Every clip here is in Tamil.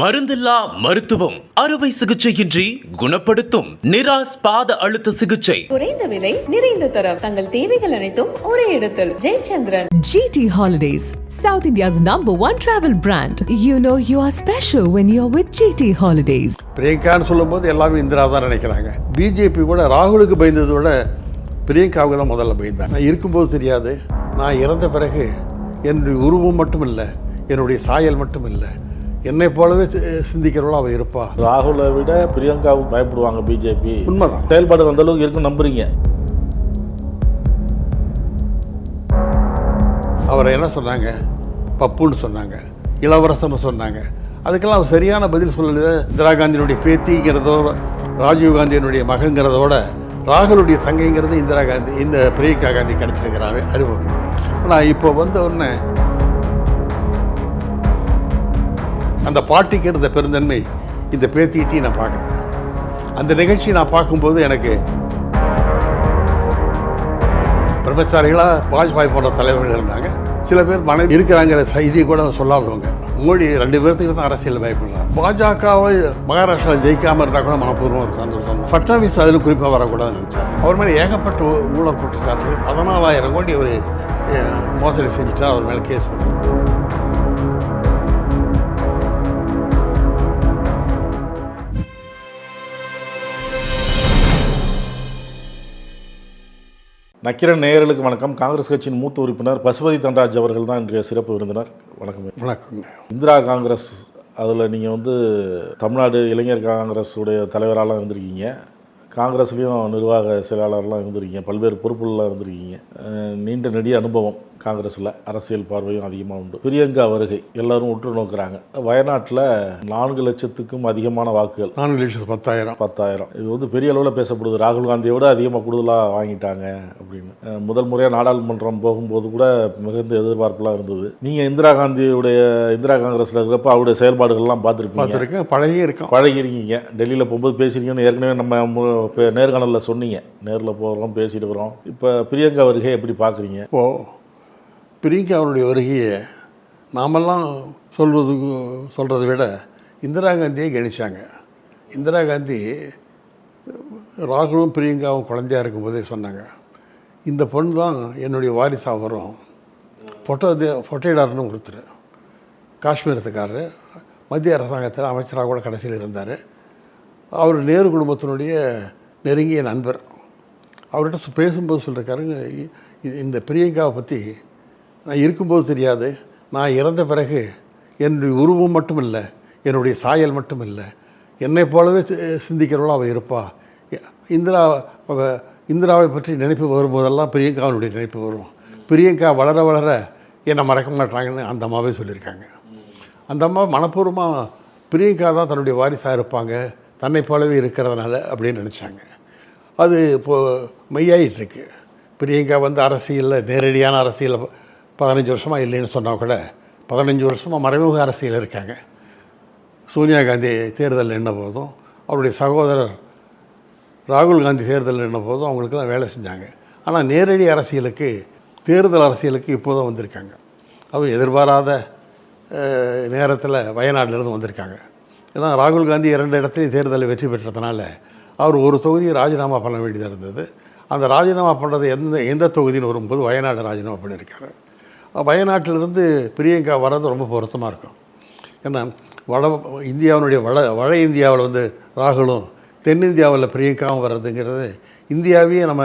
மருந்தில்லா மருத்துவம். அறுவை சிகிச்சையின்றி குணப்படுத்தும் நிராஸ் பாத அழுத்த சிகிச்சை. குறைந்த விலை நிறைந்த தரம். தங்கள் தேவைகள் அனைத்தும் ஒரே இடத்தில். Jayachandran. GT Holidays, South India's number one travel brand. You know you are special when you're with GT Holidays. பிரியங்கான்னு சொல்லும்போது எல்லாமே இந்திரா தான் நினைக்கிறாங்க. பிஜேபி கூட ராகுலுக்கு பயந்ததை விட பிரியங்காவுக்கு தான் முதல்ல பயந்தாங்க நான் இருக்கும்போது தெரியாது. நான் இறந்த பிறகு என்னுடைய உருவம் மட்டும் இல்லை என்னுடைய சாயல் மட்டும் இல்லை என்னை போலவே சி- சிந்திக்கிறவளும் அவள் இருப்பா. ராகுலை விட பிரியங்காவுக்கு பயப்படுவாங்க பிஜேபி உண்மைதான். செயல்பாடு அந்த அளவுக்கு இருக்குன்னு நம்புறீங்க. அவரை என்ன சொன்னாங்க? பப்புன்னு சொன்னாங்க. இளவரசன்னு சொன்னாங்க. அதுக்கெல்லாம் அவர் சரியான பதில் சொல்லல. இந்திரா காந்தியினுடைய பேத்திங்கிறதோ ராஜீவ் காந்தியினுடைய மகங்கிறதோட ராகுலுடைய தங்கைங்கிறது இந்திரா காந்தி இந்த பிரியங்கா காந்தி கிடைச்சிருக்கிறாரு அறிமுகம். ஆனால் இப்போ வந்த உடனே அந்த பாட்டிக்கு இருந்த பெருந்தன்மை இந்த பேத்திகிட்டையும் நான் பார்க்குறேன் அந்த நிகழ்ச்சி நான் பார்க்கும்போது எனக்கு பிரம்மச்சாரிகளாக வாஜ்பாய் போன்ற தலைவர்கள் இருந்தாங்க. சில பேர் மனைவி இருக்கிறாங்கிற செய்தி கூட சொல்லாதவங்க. மோடி ரெண்டு பேர்த்துக்கு தான் அரசியல் பயப்படுறாங்க பாஜகவை மகாராஷ்டிராவில் ஜெயிக்காமல் இருந்தால் கூட மனப்பூர்வம் ஒரு சந்தோஷம் ஃபட்னாவிஸ் அதில் குறிப்பாக வரக்கூடாதுன்னு நினச்சார். அவர் மேலே ஏகப்பட்ட ஊழல் குற்றச்சாட்டுகள். பதினாலாயிரம் கோடி அவர் மோசடி செஞ்சுட்டா அவர் மேலே கேஸ் போட்டு நக்கிரன் நேயர்களுக்கு வணக்கம். காங்கிரஸ் கட்சியின் மூத்த உறுப்பினர் பசுபதி தண்டராஜ் அவர்கள் தான் இன்றைய சிறப்பு விருந்தினர். வணக்கம். வணக்கங்க. இந்திரா காங்கிரஸ் அதில் நீங்கள் வந்து தமிழ்நாடு இளைஞர் காங்கிரஸ் உடைய தலைவராலாம் இருந்திருக்கீங்க. காங்கிரஸ்லேயும் நிர்வாக செயலாளர்லாம் இருந்திருக்கீங்க. பல்வேறு பொறுப்புலாம் இருந்திருக்கீங்க. நீண்ட நெடிய அனுபவம். காங்கிரஸில் அரசியல் பார்வையும் அதிகமாக உண்டு. பிரியங்கா வருகை எல்லாரும் உற்று நோக்குறாங்க. வயநாட்டில் நான்கு லட்சத்துக்கும் அதிகமான வாக்குகள். நான்கு லட்சத்து பத்தாயிரம். பத்தாயிரம். இது வந்து பெரிய அளவில் பேசப்படுது. ராகுல் காந்தியை விட அதிகமாக கூடுதலாக வாங்கிட்டாங்க அப்படின்னு. முதல் முறையாக நாடாளுமன்றம் போகும்போது கூட மிகுந்த எதிர்பார்ப்புலாம் இருந்தது. நீங்கள் இந்திரா காந்தியுடைய இந்திரா காங்கிரஸில் இருக்கிறப்ப அவருடைய செயல்பாடுகள்லாம் பார்த்துருப்பீங்க. பார்த்துருக்கேன். பழகி இருக்கோம். பழகிருக்கீங்க. டெல்லியில் போகும்போது பேசியிருக்கீங்கன்னு ஏற்கனவே நம்ம நேர்காணலில் சொன்னீங்க. நேரில் போகிறோம் பேசிட்டு இருக்கிறோம். இப்போ பிரியங்கா வருகை எப்படி பார்க்குறீங்க? இப்போது பிரியங்காவுடைய வருகையை நாமெல்லாம் சொல்வதுக்கு சொல்கிறத விட இந்திரா காந்தியை கணிச்சாங்க. இந்திரா காந்தி ராகுலும் பிரியங்காவும் குழந்தையா இருக்கும்போதே சொன்னாங்க இந்த பொண்ணு தான் என்னுடைய வாரிசாக வரும். ஃபோட்டோ ஃபோட்டோடார்னு ஒருத்தர் காஷ்மீரத்துக்காரர் மத்திய அரசாங்கத்தில் அமைச்சராக கூட கடைசியில் இருந்தார். அவர் நேரு குடும்பத்தினுடைய நெருங்கிய நண்பர். அவர்கிட்ட சொ- பேசும்போது சொல்லியிருக்காரு இ- இந்த பிரியங்காவை பற்றி நான் இருக்கும்போது தெரியாது. நான் இறந்த பிறகு என்னுடைய உருவம் மட்டும் இல்லை என்னுடைய சாயல் மட்டும் இல்லை என்னை போலவே சி- அவள் இருப்பா. இந்திரா அவ இந்திராவை பற்றி நினைப்பு வரும்போதெல்லாம் பிரியங்காவினுடைய நினைப்பு வரும். பிரியங்கா வளர வளர என்னை மறக்க மாட்டாங்கன்னு அந்த அம்மாவே சொல்லியிருக்காங்க. அந்த அம்மா மனப்பூர்வமாக பிரியங்கா தான் தன்னுடைய வாரிசாக இருப்பாங்க தன்னை போலவே இருக்கிறதுனால அப்படின்னு நினச்சாங்க. அது இப்போது மெய்யாயிட்டுருக்கு பிரியங்கா வந்து அரசியலில் நேரடியான அரசியலில் பதினஞ்சு வருஷமாக இல்லைன்னு சொன்னால் கூட பதினஞ்சு வருஷமாக மறைமுக அரசியல் இருக்காங்க. சோனியா காந்தி தேர்தலில் நின்ன போதும் அவருடைய சகோதரர் ராகுல் காந்தி தேர்தலில் நின்ன போதும் அவங்களுக்கெல்லாம் வேலை செஞ்சாங்க. ஆனால் நேரடி அரசியலுக்கு தேர்தல் அரசியலுக்கு இப்போ தான் வந்திருக்காங்க. அதுவும் எதிர்பாராத நேரத்தில் வயநாட்டிலிருந்து வந்திருக்காங்க. ஏன்னா ராகுல் காந்தி இரண்டு இடத்துலையும் தேர்தலில் வெற்றி பெற்றதுனால அவர் ஒரு தொகுதியை ராஜினாமா பண்ண வேண்டியதாக இருந்தது. அந்த ராஜினாமா பண்ணுறது எந்த எந்த தொகுதின்னு வரும்போது வயநாடு ராஜினாமா பண்ணியிருக்காரு. வயநாட்டிலிருந்து பிரியங்கா வர்றது ரொம்ப பொருத்தமாக இருக்கும். ஏன்னா வட இந்தியாவினுடைய வட வட இந்தியாவில் வந்து ராகுலும் தென்னிந்தியாவில் பிரியங்காவும் வர்றதுங்கிறது இந்தியாவையே நம்ம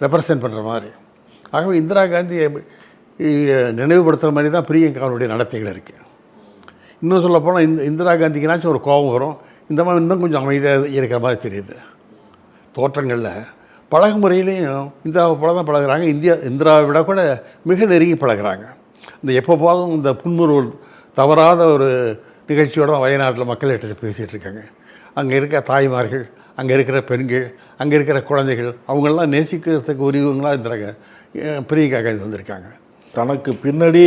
ரெப்ரசன்ட் பண்ணுற மாதிரி. ஆகவே இந்திரா காந்தியை நினைவுபடுத்துகிற மாதிரி தான் பிரியங்காவினுடைய நடத்தைகள் இருக்குது இன்னும் சொல்லப்போனால் இந்த இந்திரா காந்திக்குனாச்சும் ஒரு கோபம் வரும். இந்த மாதிரி இன்னும் கொஞ்சம் அமைதியாக இருக்கிற மாதிரி தெரியுது. தோற்றங்களில் பழகு முறையிலையும் இந்திராவை போல தான் பழகுறாங்க. இந்தியா இந்திராவை விட கூட மிக நெருங்கி பழகுறாங்க. இந்த எப்போ போதும் இந்த புன்முறுவல் தவறாத ஒரு நிகழ்ச்சியோட வயநாட்டில் மக்கள்கிட்ட பேசிகிட்டு இருக்காங்க. அங்கே இருக்க தாய்மார்கள் அங்கே இருக்கிற பெண்கள் அங்கே இருக்கிற குழந்தைகள் அவங்களெல்லாம் நேசிக்கிறதுக்கு உரியவங்களாக இந்திரா கா- அஹ் பிரியங்கா காந்தி வந்திருக்காங்க. தனக்கு பின்னாடி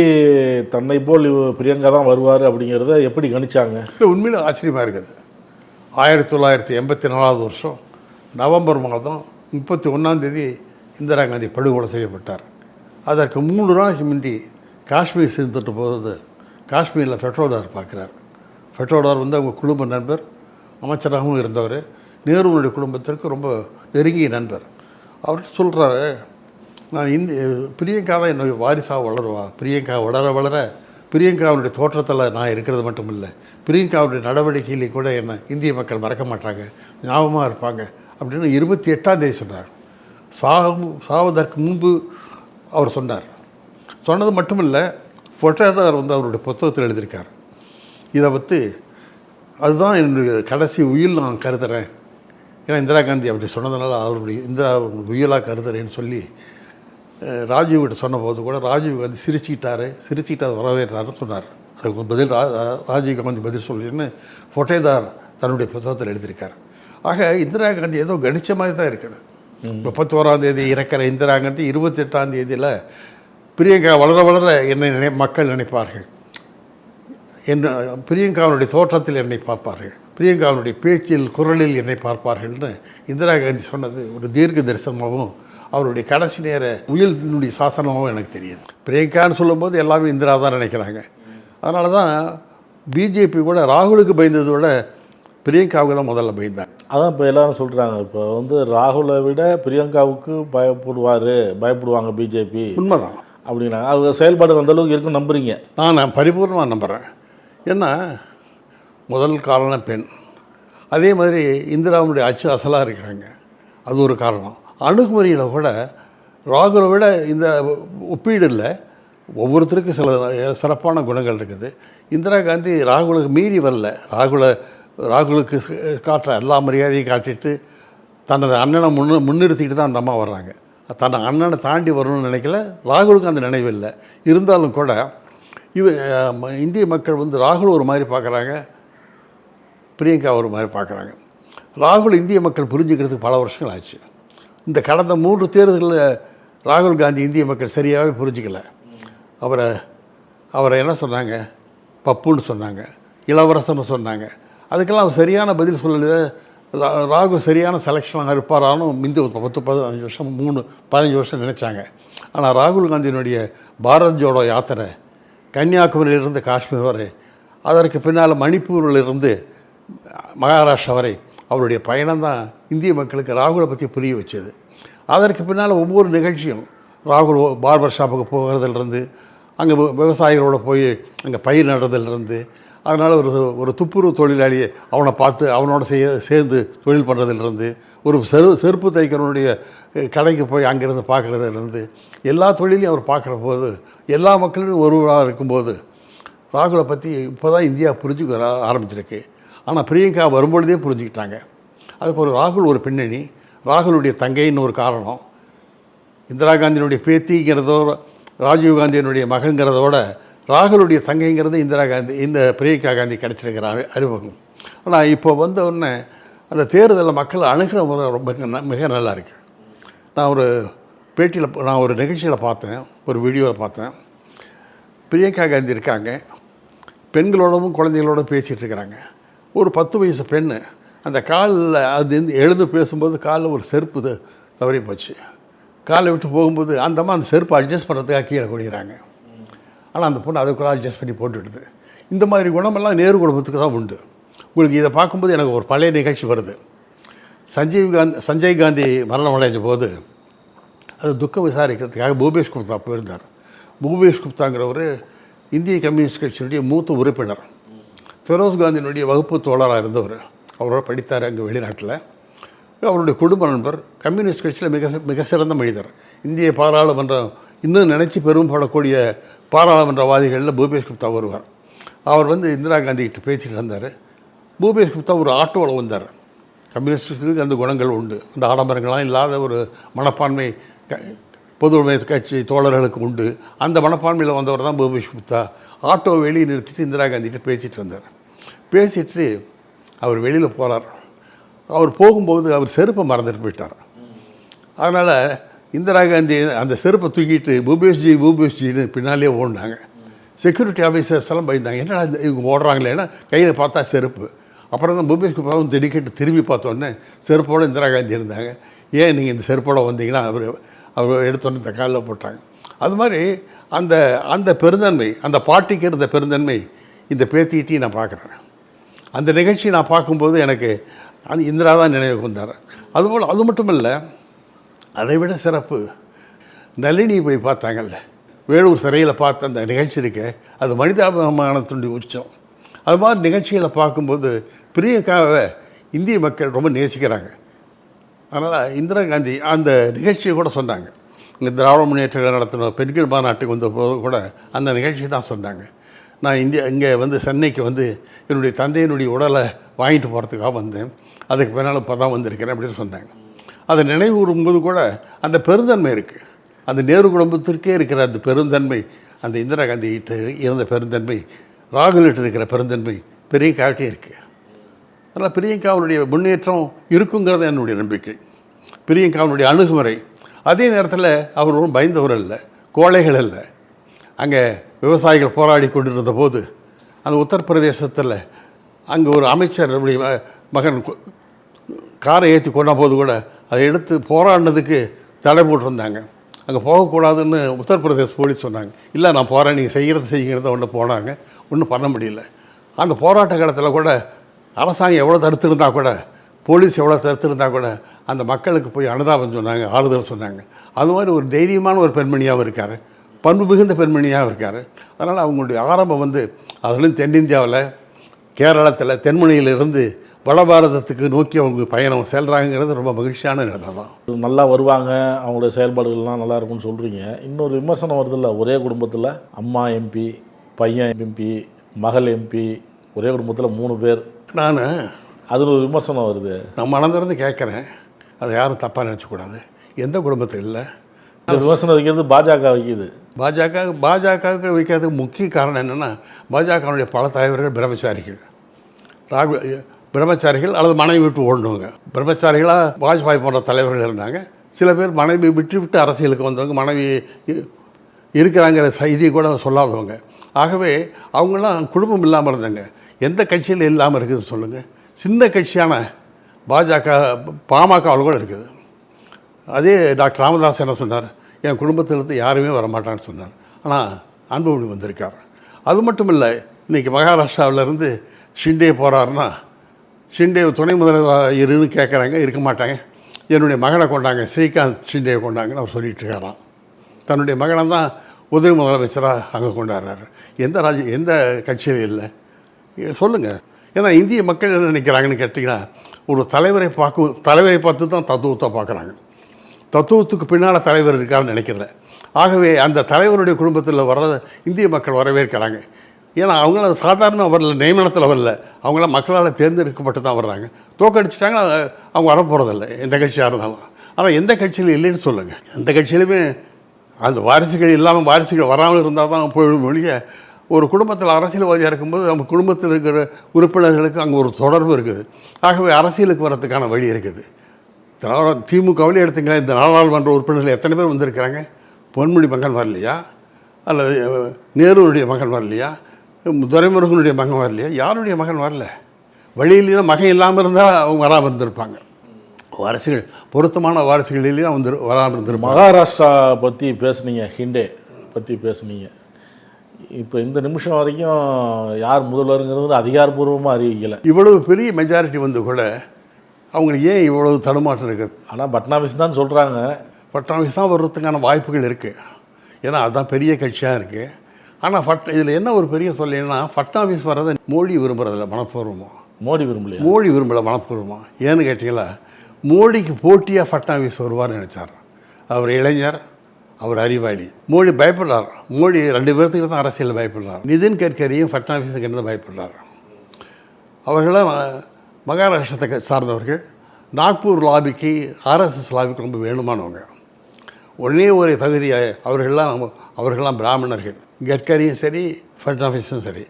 தன்னை போல் பிரியங்கா தான் வருவார் அப்படிங்கிறத எப்படி கணிச்சாங்க? இல்லை உண்மையில் ஆச்சரியமாக இருக்குது. ஆயிரத்தி தொள்ளாயிரத்தி எண்பத்தி நாலாவது வருஷம் நவம்பர் மாதம் முப்பத்தி ஒன்றாந்தேதி இந்திரா காந்தி படுகொலை செய்யப்பட்டார். அதற்கு மூணு நாளைக்கு முந்தி காஷ்மீர் சேர்ந்துட்டு போகிறது காஷ்மீரில் ஃபெட்ரோடார் பார்க்குறார். ஃபெட்ரோடார் வந்து அவங்க குடும்ப நண்பர் அமைச்சராகவும் இருந்தவர். நேருனுடைய குடும்பத்திற்கு ரொம்ப நெருங்கிய நண்பர். அவர் சொல்கிறாரு நான் இந்த பிரியங்கா தான் என்னுடைய வாரிசாக வளருவா? பிரியங்கா வளர வளர பிரியங்காவுடைய தோற்றத்தில் நான் இருக்கிறது மட்டும் இல்லை பிரியங்காவுடைய நடவடிக்கையிலையும் கூட என்னை இந்திய மக்கள் மறக்க மாட்டாங்க. ஞாபகமாக இருப்பாங்க. அப்படின்னு இருபத்தி எட்டாம் தேதி சொன்னார். சாகும் சாவதற்கு முன்பு அவர் சொன்னார். சொன்னது மட்டும் இல்லை வந்து அவருடைய புத்தகத்தில் எழுதியிருக்கார். இதை பற்றி அதுதான் என்னுடைய கடைசி உயில் நான் கருதுகிறேன் ஏன்னா இந்திரா காந்தி அப்படி சொன்னதுனால அவருடைய இந்திரா உயிலாக கருதுறேன்னு சொல்லி ராஜீவ்கிட்ட சொன்னபோது கூட ராஜீவ் காந்தி சிரிச்சுக்கிட்டாரு. சிரிச்சுக்கிட்டு அதை வரவேற்றாருன்னு சொன்னார். அதுக்கு பதில் ரா ராஜீவ் காந்தி பதில் சொல்லின்னு ஃபொட்டேதார் தன்னுடைய புத்தகத்தில் எழுதியிருக்கார். ஆக இந்திரா காந்தி ஏதோ கணிச்ச மாதிரி தான் இருக்குது முப்பத்தோராம் தேதி இறக்கிற இந்திரா காந்தி இருபத்தெட்டாம் தேதியில் பிரியங்கா வளர வளர என்னை நினை மக்கள் நினைப்பார்கள். என்ன பிரியங்காவினுடைய தோற்றத்தில் என்னை பார்ப்பார்கள். பிரியங்காவினுடைய பேச்சில் குரலில் என்னை பார்ப்பார்கள்னு இந்திரா காந்தி சொன்னது ஒரு தீர்க்க தரிசனமாகவும் அவருடைய கடைசி நேர உயிரினுடைய சாசனமாகவும் எனக்கு தெரியுது. பிரியங்கான்னு சொல்லும்போது எல்லாமே இந்திரா தான் நினைக்கிறாங்க. அதனால தான் பிஜேபி கூட ராகுலுக்கு பயந்ததோட பிரியங்காவுக்கு தான் முதல்ல பயந்தாங்க அதான் இப்போ எல்லாரும் சொல்கிறாங்க இப்போ வந்து ராகுலை விட பிரியங்காவுக்கு பயப்படுவார் பயப்படுவாங்க பிஜேபி உண்மைதான். அப்படின்னாங்க அவங்க செயல்பாடு அந்த அளவுக்கு இருக்கும் நம்புறீங்க. நான் நான் பரிபூர்ணமாக நம்புகிறேன் ஏன்னா முதல் காரணம் பெண். அதே மாதிரி இந்திராவுடைய அச்சு அசலாக இருக்கிறாங்க. அது ஒரு காரணம். அணுகுமுறையில் கூட ராகுலை விட இந்த ஒப்பீடு இல்லை. ஒவ்வொருத்தருக்கும் சில சிறப்பான குணங்கள் இருக்குது. இந்திரா காந்தி ராகுலுக்கு மீறி வரல. ராகுலை ராகுலுக்கு காட்டுற எல்லா மரியாதையும் காட்டிட்டு தனது அண்ணனை முன்னு முன்னிறுத்திக்கிட்டு தான் அந்த அம்மா வர்றாங்க. தன்னை அண்ணனை தாண்டி வரணும்னு நினைக்கல ராகுலுக்கு அந்த நினைவு இல்லை. இருந்தாலும் கூட இவ இந்திய மக்கள் வந்து ராகுல் ஒரு மாதிரி பார்க்குறாங்க பிரியங்கா ஒரு மாதிரி பார்க்குறாங்க. ராகுல் இந்திய மக்கள் புரிஞ்சுக்கிறதுக்கு பல வருஷங்கள் ஆச்சு. இந்த கடந்த மூன்று தேர்தலில் ராகுல் காந்தி இந்திய மக்கள் சரியாகவே புரிஞ்சிக்கல. அவரை அவரை என்ன சொன்னாங்க? பப்புன்னு சொன்னாங்க. இளவரசன்னு சொன்னாங்க. அதுக்கெல்லாம் அவர் சரியான பதில் சொல்லல ராகுல் சரியான செலெக்ஷனாக இருப்பாரான்னு இந்த ஒரு பத்து பதினஞ்சு வருஷம் மூணு பதினஞ்சு வருஷம் நினச்சாங்க. ஆனால் ராகுல் காந்தியினுடைய பாரத் ஜோடோ யாத்திரை கன்னியாகுமரியிலிருந்து காஷ்மீர் வரை அதற்கு பின்னால் மணிப்பூரிலிருந்து மகாராஷ்டிரா வரை அவருடைய பயணம் தான் இந்திய மக்களுக்கு ராகுலை பற்றி புரிய வச்சது. அதற்கு பின்னால் ஒவ்வொரு நிகழ்ச்சியும் ராகுல் பார்பர் ஷாப்புக்கு போகிறதுலேருந்து அங்கே விவசாயிகளோட போய் அங்கே பயிர் நடுறதுலேருந்து அதனால் ஒரு ஒரு துப்புரவு தொழிலாளியை அவனை பார்த்து அவனோட செய்ய சேர்ந்து தொழில் பண்ணுறதுலேருந்து ஒரு செரு செருப்பு தைக்கிறவனுடைய கடைக்கு போய் அங்கேருந்து பார்க்குறதுலேருந்து எல்லா தொழிலையும் அவர் பார்க்குற போது எல்லா மக்களும் ஒருவராக இருக்கும்போது ராகுலை பற்றி இப்போ தான் இந்தியா புரிஞ்சுக்க ஆரம்பிச்சிருக்கு. ஆனால் பிரியங்கா வரும்பொழுதே புரிஞ்சுக்கிட்டாங்க. அதுக்கு ஒரு ராகுல் ஒரு பின்னணி. ராகுலுடைய தங்கைன்னு ஒரு காரணம். இந்திரா காந்தியினுடைய பேத்திங்கிறதோட ராஜீவ் காந்தியினுடைய மகன்கிறதோட ராகுலுடைய தங்கைங்கிறது இந்திரா காந்தி இந்த பிரியங்கா காந்தி கிடைச்சிருக்கிற அறிமுகம். ஆனால் இப்போ வந்த உடனே அந்த தேர்தலில் மக்கள் அணுகிற முறை ரொம்ப ந- மிக நல்லா இருக்கு. நான் ஒரு பேட்டியில் நான் ஒரு நிகழ்ச்சியில் பார்த்தேன் ஒரு வீடியோவில் பார்த்தேன். பிரியங்கா காந்தி இருக்காங்க. பெண்களோடவும் குழந்தைகளோடும் பேசிகிட்டு இருக்கிறாங்க. ஒரு பத்து வயசு பெண்ணு அந்த காலில் அது இருந்து எழுந்து பேசும்போது காலில் ஒரு செருப்பு தவறி போச்சு. காலை விட்டு போகும்போது அந்தம்மா அந்த செருப்பை அட்ஜஸ்ட் பண்ணுறதுக்காக கீழே குடிக்கிறாங்க ஆனால் அந்த பொண்ணு அதுக்குள்ள அட்ஜஸ்ட் பண்ணி போட்டுடுது. இந்த மாதிரி குணமெல்லாம் நேரு குடும்பத்துக்கு தான் உண்டு. உங்களுக்கு இதை பார்க்கும்போது எனக்கு ஒரு பழைய நிகழ்ச்சி வருது. சஞ்சீவ் காந்தி சஞ்சய் காந்தி மரணம் அடைஞ்ச போது அது துக்கம் விசாரிக்கிறதுக்காக பூபேஷ் குப்தா போயிருந்தார். பூபேஷ் குப்தாங்கிறவர் இந்திய கம்யூனிஸ்ட் கட்சியினுடைய மூத்த உறுப்பினர். ஃபெரோஸ் காந்தியினுடைய வகுப்பு தோழராக இருந்தவர். அவரோட படித்தார் அங்கே வெளிநாட்டில். அவருடைய குடும்ப நண்பர் கம்யூனிஸ்ட் கட்சியில் மிக மிக சிறந்த மனிதர். இந்திய பாராளுமன்றம் இன்னும் நினச்சி பெரும்படக்கூடிய பாராளுமன்றவாதிகளில் பூபேஷ் குப்தா வருவார் அவர் வந்து இந்திரா காந்தி கிட்ட பேசிட்டு இருந்தார் பூபேஷ் குப்தா ஒரு ஆட்டோவில் வந்தார். கம்யூனிஸ்டுக்கு அந்த குணங்கள் உண்டு. அந்த ஆடம்பரங்கள்லாம் இல்லாத ஒரு மனப்பான்மை க பொதுவுடைமை கட்சி தோழர்களுக்கு உண்டு. அந்த மனப்பான்மையில் வந்தவர் தான் பூபேஷ் குப்தா. ஆட்டோ வெளியே நிறுத்திட்டு இந்திரா காந்திகிட்ட பேசிகிட்டு இருந்தார். பேசிட்டு அவர் வெளியில் போகிறார் அவர் போகும்போது அவர் செருப்பை மறந்துட்டு போயிட்டார். அதனால் இந்திரா காந்தி அந்த செருப்பை தூக்கிட்டு பூபேஷ்ஜி பூபேஷ்ஜின்னு பின்னாலே ஓடினாங்க. செக்யூரிட்டி ஆஃபீஸர்ஸ் எல்லாம் பயந்தாங்க. என்னடா இந்த இவங்க ஓடுறாங்களேன்னா கையில் பார்த்தா செருப்பு. அப்புறம் தான் பூபேஷ் குப்தாவும் திடுக்கிட்டு திரும்பி பார்த்தோன்னே செருப்போடு இந்திரா காந்தி இருந்தாங்க. ஏன் நீங்கள் இந்த செருப்போடு வந்தீங்கன்னா? அவர் அவர் எடுத்தோன்னே இந்த காலில் போட்டாங்க. அது மாதிரி அந்த அந்த பெருந்தன்மை அந்த பாட்டிக்கு இருந்த பெருந்தன்மை இந்த பேத்திகிட்டையும் நான் பார்க்குறேன். அந்த நிகழ்ச்சி நான் பார்க்கும்போது எனக்கு அந்த இந்திரா தான் நினைவுக்கு வந்தார். அதுபோல் அது மட்டும் இல்லை அதை விட சிறப்பு. நளினி போய் பார்த்தாங்கல்ல. வேலூர் சிறையில் பார்த்த அந்த நிகழ்ச்சி இருக்கே அது மனிதாபிமானத்துடைய உச்சம். அது மாதிரி நிகழ்ச்சிகளை பார்க்கும்போது பிரியங்காவை இந்திய மக்கள் ரொம்ப நேசிக்கிறாங்க. அதனால் இந்திரா காந்தி அந்த நிகழ்ச்சியை கூட சொன்னாங்க. இந்த திராவிட முன்னேற்றங்கள் நடத்தின பெண்கள் மாநாட்டுக்கு வந்த போது கூட அந்த நிகழ்ச்சி தான் சொன்னாங்க. நான் இந்தியா இங்கே வந்து சென்னைக்கு வந்து என்னுடைய தந்தையினுடைய உடலை வாங்கிட்டு போகிறதுக்காக வந்தேன். அதுக்கு பின்னால் இப்போ தான் வந்திருக்கிறேன் அப்படின்னு சொன்னாங்க. அதை நினைவு கூறும்போது கூட அந்த பெருந்தன்மை இருக்குது அந்த நேரு குடும்பத்திற்கே இருக்கிற அந்த பெருந்தன்மை அந்த இந்திரா காந்தி கிட்ட இருந்த பெருந்தன்மை ராகுல்கிட்ட இருக்கிற பெருந்தன்மை பெரியக்காட்டே இருக்குது அதனால் பிரியங்காவுடைய முன்னேற்றம் இருக்குங்கிறது என்னுடைய நம்பிக்கை. பிரியங்காவுடைய அணுகுமுறை. அதே நேரத்தில் அவர் ஒன்றும் பயந்தவர் இல்லை கோழைகள் அல்ல. அங்கே விவசாயிகள் போராடி கொண்டிருந்த போது அந்த உத்தரப்பிரதேசத்தில் அங்கே ஒரு அமைச்சருடைய ம- மகன் கு- காரை ஏற்றி கொண்ட போது கூட அதை எடுத்து போராடினதுக்கு தடை போட்டிருந்தாங்க. அங்கே போகக்கூடாதுன்னு உத்தரப்பிரதேஷ் போலீஸ் சொன்னாங்க. இல்லை நான் போகிறேன் நீங்கள் செய்கிறது செய்கிறத ஒன்று போனாங்க. ஒன்றும் பண்ண முடியல. அந்த போராட்ட காலத்தில் கூட அரசாங்கம் எவ்வளோ தடுத்திருந்தா கூட போலீஸ் எவ்வளோ தடுத்திருந்தா கூட அந்த மக்களுக்கு போய் அனுதாபம் சொன்னாங்க ஆறுதல் சொன்னாங்க. அது மாதிரி ஒரு தைரியமான ஒரு பெண்மணியாகவும் இருக்கார். பண்பு மிகுந்த பெண்மணியாகவும் இருக்கார். அதனால் அவங்களுடைய ஆரம்பம் வந்து அதுலேயும் தென்னிந்தியாவில் கேரளத்தில் தென்முனையிலிருந்து வடபாரதத்துக்கு நோக்கி அவங்க பயணம் செல்கிறாங்கிறது ரொம்ப மகிழ்ச்சியான நிலைமை தான். நல்லா வருவாங்க அவங்களுடைய செயல்பாடுகள்லாம் நல்லா இருக்கும்னு சொல்கிறீங்க இன்னொரு விமர்சனம் வருதுல்ல ஒரே குடும்பத்தில் அம்மா எம்பி பையன் எம்பி மகள் எம்பி ஒரே குடும்பத்தில் மூணு பேர். நான் அதில் ஒரு விமர்சனம் வருது. நான் மனந்திறந்து கேட்குறேன் அதை யாரும் தப்பாக நினச்சக்கூடாது எந்த குடும்பத்தில் இல்லை? விமர்சனம் வைக்கிறது பாஜக வைக்கிது. பாஜக பாஜகவுக்கு வைக்கிறதுக்கு முக்கிய காரணம் என்னென்னா பாஜகவுடைய பல தலைவர்கள் பிரம்மச்சாரிகள். ராகு பிரம்மச்சாரிகள் அல்லது மனைவி விட்டு ஓடணுங்க. பிரம்மச்சாரிகளாக வாஜ்பாய் போன்ற தலைவர்கள் இருந்தாங்க. சில பேர் மனைவி விட்டு விட்டு அரசியலுக்கு வந்தவங்க மனைவி இருக்கிறாங்கிற செய்தியை கூட சொல்லாதவங்க. ஆகவே அவங்களாம் குடும்பம் இல்லாமல் இருந்தாங்க. எந்த கட்சியில் இல்லாமல் இருக்குதுன்னு சொல்லுங்கள் சின்ன கட்சியான பாஜக பாமகவில் கூட இருக்குது. அதே டாக்டர் ராமதாஸ் என்ன சொன்னார்? என் குடும்பத்திலிருந்து யாருமே வரமாட்டான்னு சொன்னார். ஆனால் அன்புமணி வந்திருக்கார். அது மட்டும் இல்லை இன்றைக்கி மகாராஷ்டிராவிலேருந்து ஷிண்டே போகிறாருன்னா ஷிண்டே துணை முதல்வராக இருன்னு கேட்குறாங்க இருக்க மாட்டாங்க. என்னுடைய மகனை கொண்டாங்க ஸ்ரீகாந்த் ஷிண்டேவை கொண்டாங்கன்னு அவர் சொல்லிட்டு இருக்காராம். தன்னுடைய மகனை தான் உதவி முதலமைச்சராக அங்கே கொண்டாடுறாரு. எந்த ராஜ எந்த கட்சியிலும் இல்லை. சொல்லுங்கள் ஏன்னா இந்திய மக்கள் என்ன நினைக்கிறாங்கன்னு கேட்டிங்கன்னா ஒரு தலைவரை பார்க்க தலைவரை பார்த்து தான் தத்துவத்தை பார்க்குறாங்க. தத்துவத்துக்கு பின்னால் தலைவர் இருக்காருன்னு நினைக்கிறல ஆகவே அந்த தலைவருடைய குடும்பத்தில் வர்றதை இந்திய மக்கள் வரவேற்கிறாங்க. ஏன்னா அவங்கள சாதாரண வரல நியமனத்தில் வரல. அவங்களாம் மக்களால் தேர்ந்தெடுக்கப்பட்டு தான் வர்றாங்க. தோக்கடிச்சிட்டாங்க அவங்க வரப்போகிறதில்ல எந்த கட்சியாக இருந்தாலும். ஆனால் எந்த கட்சியில் இல்லைன்னு சொல்லுங்கள் எந்த கட்சியிலுமே அந்த வாரிசுகள் இல்லாமல் வாரிசுகள் வராமல் இருந்தால் தான் போயிடும் ஒழிய ஒரு குடும்பத்தில் அரசியல்வாதியாக இருக்கும்போது நம்ம குடும்பத்தில் இருக்கிற உறுப்பினர்களுக்கு அங்கே ஒரு தொடர்பு இருக்குது. ஆகவே அரசியலுக்கு வரத்துக்கான வழி இருக்குது. திராவிட திமுகவிலே எடுத்துங்களேன் இந்த நாடாளுமன்ற உறுப்பினர்கள் எத்தனை பேர் வந்திருக்கிறாங்க? பொன்முடி மகன் வரலையா? அல்லது நேருடைய மகன் வரலையா? துரைமுருகனுடைய மகன் வரலையா? யாருடைய மகன் வரல? வழியிலேயே மகன் இல்லாமல் இருந்தால் அவங்க வராமல் இருந்திருப்பாங்க. வாரிசுகள் பொருத்தமான வாரிசுகள் இல்லையா வந்து வராமல் இருந்திருப்பாங்க. மகாராஷ்டிரா பற்றி பேசுனீங்க ஹிண்டே பற்றி பேசுனீங்க. இப்போ இந்த நிமிஷம் வரைக்கும் யார் முதல்வருங்கிறது அதிகாரப்பூர்வமாக அறிவிக்கலை. இவ்வளவு பெரிய மெஜாரிட்டி வந்து கூட அவங்களுக்கு ஏன் இவ்வளவு தடுமாற்றம் இருக்குது? ஆனால் பட்னாவிஸ் தான் சொல்கிறாங்க பட்டாமிஸ் தான் வர்றதுக்கான வாய்ப்புகள் இருக்குது ஏன்னா அதுதான் பெரிய கட்சியாக இருக்குது ஆனால் ஃபட் இதில் என்ன ஒரு பெரிய சொல்லினா ஃபட்னாவிஸ் வர்றதை மோடி விரும்புறதில்ல மனப்பூர்வமாக மோடி விரும்பலையா? மோடி விரும்பல மனப்பூர்வமாக ஏன்னு கேட்டிங்களா மோடிக்கு போட்டியாக ஃபட்னாவிஸ் வருவார்னு நினச்சார். அவர் இளைஞர் அவர் அறிவாளி. மோடி பயப்படுறார். மோடி ரெண்டு பேர்த்துக்கு தான் அரசியல் பயப்படுறார். நிதின் கட்கரியும் ஃபட்னாவிஸுக்கு இருந்து பயப்படுறார். அவர்களாம் மகாராஷ்டிரத்தை சார்ந்தவர்கள். நாக்பூர் லாபிக்கு ஆர்எஸ்எஸ் லாபிக்கு ரொம்ப வேணுமானவங்க. ஒரே ஒரு தகுதி அவர்கள்லாம் அவர்கள்லாம் பிராமணர்கள். கட்கரியும் சரி ஃபட்னாவிஸும் சரி.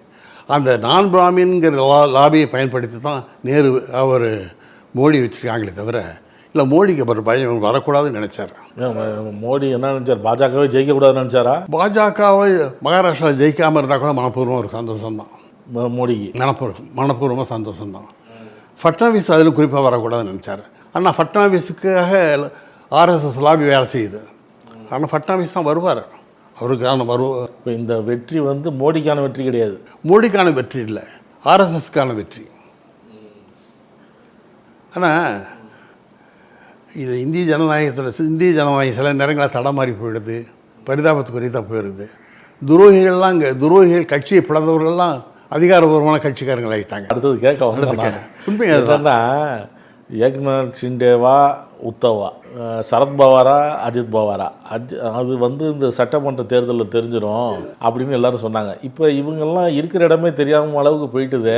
அந்த நான் பிராமின்கிற லா லாபியை பயன்படுத்தி தான் நேரு அவர் மோடி வச்சுருக்காங்களே தவிர இல்லை மோடிக்கு அப்புறம் பயம் வரக்கூடாதுன்னு நினச்சார்? மோடி என்ன நினச்சார்? பாஜகவே ஜெயிக்கக்கூடாதுன்னு நினச்சாரா? பாஜகவை மகாராஷ்டிரா ஜெயிக்காமல் இருந்தால் கூட மனப்பூர்வம் ஒரு சந்தோஷம் தான் மோடிக்கு. மனப்பூர்வம் மனப்பூர்வமாக சந்தோஷம் தான் ஃபட்னாவிஸ் அதில் குறிப்பாக வரக்கூடாதுன்னு நினச்சார் ஆனால் ஃபட்னாவிஸுக்காக ஆர்எஸ்எஸ் லாபி வேலை செய்யுது. ஆனால் ஃபட்னாவிஸ் தான் வருவார். அவருக்கான வரு இப்போ இந்த வெற்றி வந்து மோடிக்கான வெற்றி கிடையாது. மோடிக்கான வெற்றி இல்லை. ஆர்எஸ்எஸ்க்கான வெற்றி. ஆனால் இது இந்திய ஜனநாயகத்தில் இந்திய ஜனநாயகம் சில நேரங்களில் தடமாறி போயிடுது. பரிதாபத்துக்குரியதாக போயிடுது துரோகிகள்லாம் இங்கே துரோகிகள் கட்சியை பிளந்தவர்கள்லாம் அதிகாரபூர்வமான கட்சிக்காரங்கள் ஆகிட்டாங்க அடுத்தது கேட்க கேட்க. உண்மையா அதுதான். ஏக்நாத் ஷிண்டேவா உத்தவா. சரத்பவாரா அஜித் பவாரா. அஜ் அது வந்து இந்த சட்டமன்ற தேர்தலில் தெரிஞ்சிடும் அப்படின்னு எல்லாரும் சொன்னாங்க. இப்போ இவங்கெல்லாம் இருக்கிற இடமே தெரியாமல் அளவுக்கு போயிட்டுது.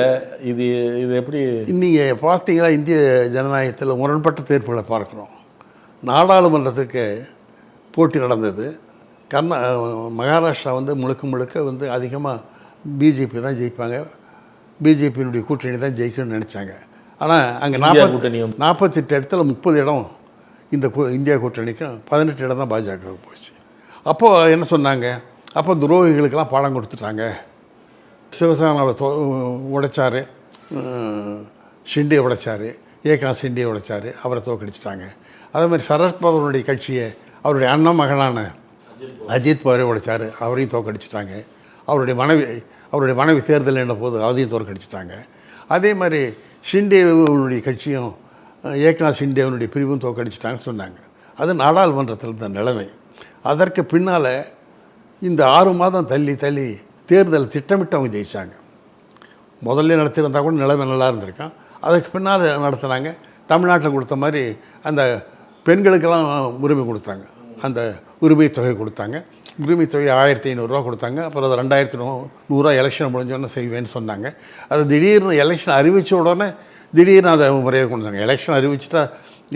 இது இது எப்படி? நீங்கள் பார்த்தீங்கன்னா இந்திய ஜனநாயகத்தில் முரண்பட்ட தீர்ப்புகளை பார்க்குறோம். நாடாளுமன்றத்துக்கு போட்டி நடந்தது. கர்நா மகாராஷ்டிரா வந்து முழுக்க முழுக்க வந்து அதிகமாக பிஜேபி தான் ஜெயிப்பாங்க. பிஜேபியினுடைய கூட்டணி தான் ஜெயிக்கணும்னு நினச்சாங்க. ஆனால் அங்கே இந்தியா நாற்பத்தி கூட்டணி வந்து- நாற்பத்தெட்டு இடத்துல முப்பது இடம் இந்த இந்தியா கூட்டணிக்கும் பதினெட்டு இடம் தான் பாஜகவுக்கு போச்சு. அப்போது என்ன சொன்னாங்க? அப்போ துரோகிகளுக்கெல்லாம் பாடம் கொடுத்துட்டாங்க. சிவசேனாவை தோ உடைச்சார். ஷிண்டே உடைச்சார். ஏக்நாத் ஷிண்டே உடைச்சார். அவரை தோக்கடிச்சிட்டாங்க அதே மாதிரி சரத்பவருடைய கட்சியை அவருடைய அண்ணன் மகனான அஜித் பவரை உடைச்சார். அவரையும் தோக்கடிச்சிட்டாங்க அவருடைய மனைவி அவருடைய மனைவி தேர்தல் என்ற போது அதையும் தோற்கடிச்சிட்டாங்க. அதே மாதிரி ஷிண்டேவனுடைய கட்சியும் ஏக்நாத் ஷிண்டேவனுடைய பிரிவும் தோற்கடிச்சிட்டாங்கன்னு சொன்னாங்க. அது நாடாளுமன்றத்தில் இருந்த நிலைமை. அதற்கு பின்னால் இந்த ஆறு மாதம் தள்ளி தள்ளி தேர்தல் திட்டமிட்டு அவங்க ஜெயித்தாங்க முதல்ல நடத்தியிருந்தா கூட நிலைமை நல்லா இருந்திருக்கான் அதுக்கு பின்னால் நடத்துனாங்க. தமிழ்நாட்டில் கொடுத்த மாதிரி அந்த பெண்களுக்கெல்லாம் உரிமை கொடுத்தாங்க. அந்த உரிமை தொகை கொடுத்தாங்க. உரிமை தொகை ஆயிரத்தி ஐநூறுரூவா கொடுத்தாங்க. அப்புறம் அது ரெண்டாயிரத்தி நூ நூறுரூவா எலெக்ஷன் முடிஞ்சோடனே செய்வேன்னு சொன்னாங்க. அது திடீர்னு எலெக்ஷன் அறிவித்த உடனே திடீர்னு அதை முறையாக கொண்டு வந்தாங்க. எலெக்ஷன் அறிவிச்சிட்டா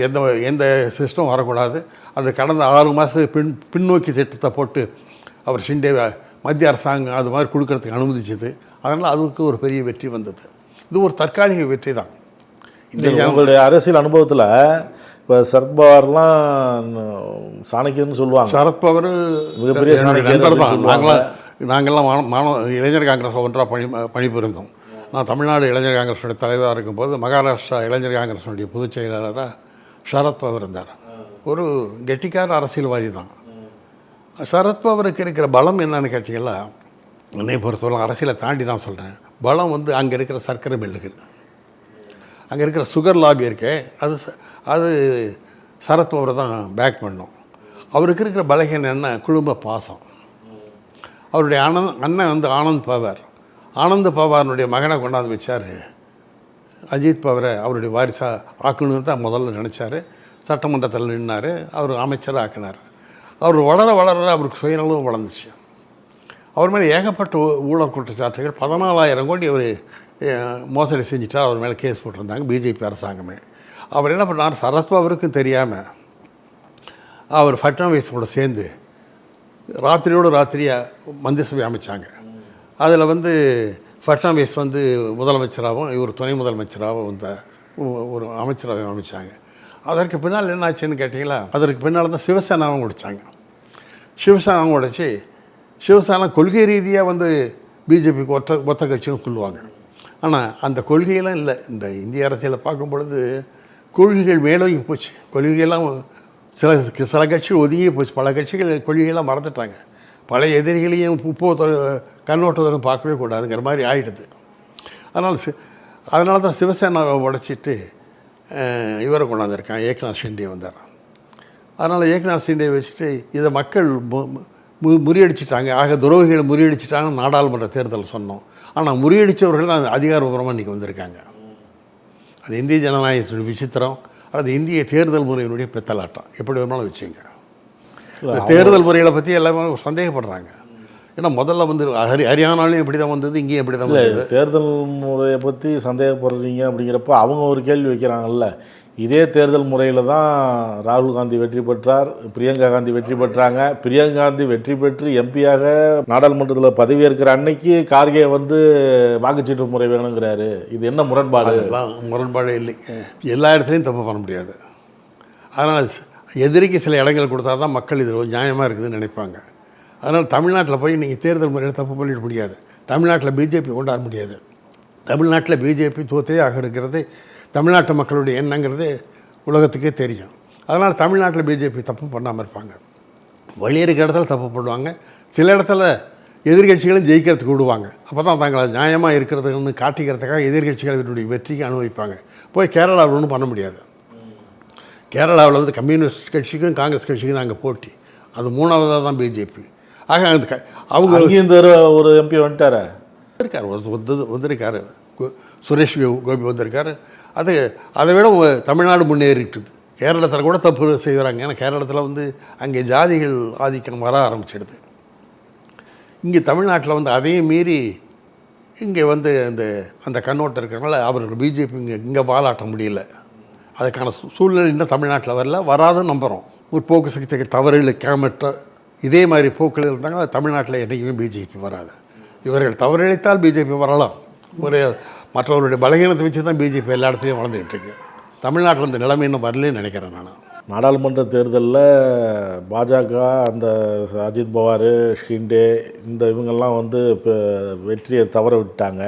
எந்த எந்த சிஸ்டம் வரக்கூடாது. அது கடந்த ஆறு மாதத்துக்கு பின் பின்னோக்கி திட்டத்தை போட்டு அவர் ஷிண்டே மத்திய அரசாங்கம் அது மாதிரி கொடுக்கறதுக்கு அனுமதிச்சது. அதனால் அதுக்கு ஒரு பெரிய வெற்றி வந்தது. இது ஒரு தற்காலிக வெற்றி தான். இந்த இந்த உங்களுடைய அரசியல் அனுபவத்தில் இப்போ சரத்பவார்லாம் சாணக்கியன்னு சொல்லுவாங்க. சரத்பவர் மிகப்பெரிய நண்பர் தான் நாங்களாம் நாங்கள்லாம் மாணவ இளைஞர் காங்கிரஸ் ஒன்றாக பணி பணிபுரிந்தோம். நான் தமிழ்நாடு இளைஞர் காங்கிரஸுடைய தலைவராக இருக்கும்போது மகாராஷ்டிரா இளைஞர் காங்கிரஸுடைய பொதுச் செயலாளராக சரத்பவர் இருந்தார். ஒரு கெட்டிக்கார அரசியல்வாதி தான் சரத்பவருக்கு இருக்கிற பலம் என்னன்னு கேட்டிங்களா? என்னை பொறுத்தவரை அரசியலை தாண்டி தான் சொல்கிறேன் பலம் வந்து அங்கே இருக்கிற சர்க்கரை மில்லுகள். அங்கே இருக்கிற சுகர் லாபி இருக்கே அது அது அது சரத்பவரை தான் பேக் பண்ணும். அவருக்கு இருக்கிற பலகீனம் என்ன குடும்ப பாசம். அவருடைய ஆனந்த் அண்ணன் வந்து ஆனந்த் பவார். ஆனந்த் பவாரனுடைய மகனை கொண்டாந்து வச்சார். அஜித் பவரை அவருடைய வாரிசாக ஆக்கணும்னு தான் முதல்ல நினச்சார். சட்டமன்றத்தில் நின்னார் அவர் அமைச்சராக ஆக்கினார். அவர் வளர வளர அவருக்கு சுயநலவும் வளர்ந்துச்சு. அவர் மேலே ஏகப்பட்ட ஊ- ஊழல் குற்றச்சாட்டுகள் பதினாலாயிரம் கோடி அவர் மோசடி செஞ்சுட்டா அவர் மேலே கேஸ் போட்டிருந்தாங்க பிஜேபி அரசாங்கமே. அவர் என்ன பண்ணார்? சரத்பவருக்கும் தெரியாமல் அவர் ஃபட்னவிஸ் கூட சேர்ந்து ராத்திரியோடு ராத்திரியாக மந்திரி சபை அமைச்சாங்க. அதில் வந்து ஃபட்னவிஸ் வந்து முதலமைச்சராகவும் இவர் துணை முதலமைச்சராகவும் வந்த ஒரு அமைச்சராக அமைச்சாங்க. அதற்கு பின்னால் என்ன ஆச்சுன்னு கேட்டிங்களா? அதற்கு பின்னால் தான் சிவசேனாவும் உடைச்சாங்க. சிவசேனாவும் உடைச்சி சிவசேனா கொள்கை ரீதியாக வந்து பிஜேபிக்கு ஒற்ற ஒத்த கட்சியும் கொள்ளுவாங்க. ஆனால் அந்த கொள்கையெல்லாம் இல்லை. இந்த இந்திய அரசியலை பார்க்கும் பொழுது கொள்கைகள் மேலோங்கி போச்சு. கொள்கையெல்லாம் சில சில கட்சிகள் ஒதுங்கி போச்சு. பல கட்சிகள் கொள்கையெல்லாம் மறந்துட்டாங்க. பழைய எதிரிகளையும் உப்போ கண்ணோட்டத்துடன் பார்க்கவே கூடாதுங்கிற மாதிரி ஆகிடுது அதனால் சி அதனால தான் சிவசேனாவை உடைச்சிட்டு இவரை கொண்டாந்துருக்கான் ஏக்நாத் ஷிண்டே வந்தார். அதனால் ஏக்நாத் ஷிண்டே வச்சுட்டு இதை மக்கள் மு- மு- முறியடிச்சிட்டாங்க. ஆக துரோகிகளை முறியடிச்சிட்டாங்க நாடாளுமன்ற தேர்தல் சொன்னோம். ஆனால் முறியடித்தவர்கள் தான் அதிகாரபூர்வமாக இன்றைக்கி வந்திருக்காங்க. அது இந்திய ஜனநாயகத்தினுடைய விசித்திரம் அது இந்திய தேர்தல் முறையினுடைய பித்தலாட்டம். எப்படி வேணாலும் வச்சுங்க. இந்த தேர்தல் முறைகளை பற்றி எல்லாமே சந்தேகப்படுறாங்க. ஏன்னா முதல்ல வந்து ஹரி ஹரியானாலையும் இப்படி தான் வந்தது இங்கேயும் இப்படி தான் வந்தது. தேர்தல் முறையை பற்றி சந்தேகப்படுறீங்க அப்படிங்கிறப்ப அவங்க ஒரு கேள்வி வைக்கிறாங்கல்ல. இதே தேர்தல் முறையில் தான் ராகுல் காந்தி வெற்றி பெற்றார் பிரியங்கா காந்தி வெற்றி பெற்றாங்க. பிரியங்கா காந்தி வெற்றி பெற்று எம்பியாக நாடாளுமன்றத்தில் பதவியேற்கிற அன்னைக்கு கார்கே வந்து வாக்குச்சீட்டு முறை வேணுங்கிறாரு. இது என்ன முரண்பாடு? அதெல்லாம் இல்லை. எல்லா இடத்துலையும் தப்பு பண்ண முடியாது. அதனால் எதிரிக்கு சில இடங்கள் கொடுத்தா தான் மக்கள் இது நியாயமாக இருக்குதுன்னு நினைப்பாங்க. அதனால் தமிழ்நாட்டில் போய் நீங்கள் தேர்தல் முறையில் தப்பு பண்ணிட முடியாது. தமிழ்நாட்டில் பிஜேபி கொண்டாட முடியாது. தமிழ்நாட்டில் பிஜேபி தோத்தே ஆக எடுக்கிறது தமிழ்நாட்டு மக்களுடைய எண்ணங்கிறது உலகத்துக்கே தெரியும். அதனால் தமிழ்நாட்டில் பிஜேபி தப்பு பண்ணாமல் இருப்பாங்க. வழி இருக்க இடத்துல தப்பு பண்ணுவாங்க. சில இடத்துல எதிர்கட்சிகளும் ஜெயிக்கிறதுக்கு விடுவாங்க. அப்போ தான் தங்களை நியாயமாக இருக்கிறதுன்னு காட்டிக்கிறதுக்காக எதிர்கட்சிகள் இதனுடைய வெற்றிக்கு அனுபவிப்பாங்க. போய் கேரளாவில் ஒன்றும் பண்ண முடியாது. கேரளாவில் வந்து கம்யூனிஸ்ட் கட்சிக்கும் காங்கிரஸ் கட்சிக்கும் அங்கே போட்டி. அது மூணாவதாக தான் பிஜேபி ஆக அந்த அவங்க தடவை ஒரு எம்பி வந்துட்டாரே? வந்திருக்கார். வந்து வந்து வந்திருக்காரு. சுரேஷ் கோபி வந்திருக்காரு. அது அதை விட தமிழ்நாடு முன்னேறிட்டுது. கேரளத்தில் கூட தப்பு செய்கிறாங்க ஏன்னா கேரளத்தில் வந்து அங்கே ஜாதிகள் ஆதிக்கம் வர ஆரம்பிச்சிடுது. இங்கே தமிழ்நாட்டில் வந்து அதையும் மீறி இங்கே வந்து அந்த அந்த கண்ணோட்டம் இருக்கிறனால அவர்கள் பிஜேபி இங்கே இங்கே வாலாட்ட முடியல. அதுக்கான சூழ்நிலை இன்னும் தமிழ்நாட்டில் வரல. வராதுன்னு நம்புகிறோம் முற்போக்கு சக்திகள் தவறிழைக்காமற்ற இதே மாதிரி போக்கில் இருந்தாங்க தமிழ்நாட்டில் என்றைக்குமே பிஜேபி வராது. இவர்கள் தவறிழைத்தால் பிஜேபி வரலாம். ஒரு மற்றவருடைய பலகீனத்தை வச்சு தான் பிஜேபி எல்லா இடத்துலையும் வளர்ந்துக்கிட்டு இருக்கு. தமிழ்நாட்டில் இந்த நிலைமை இன்னும் வரலன்னு நினைக்கிறேன் நான். நாடாளுமன்ற தேர்தலில் பாஜக அந்த அஜித் பவார் ஷிண்டே இந்த இவங்கெல்லாம் வந்து இப்போ வெற்றியை தவற விட்டாங்க.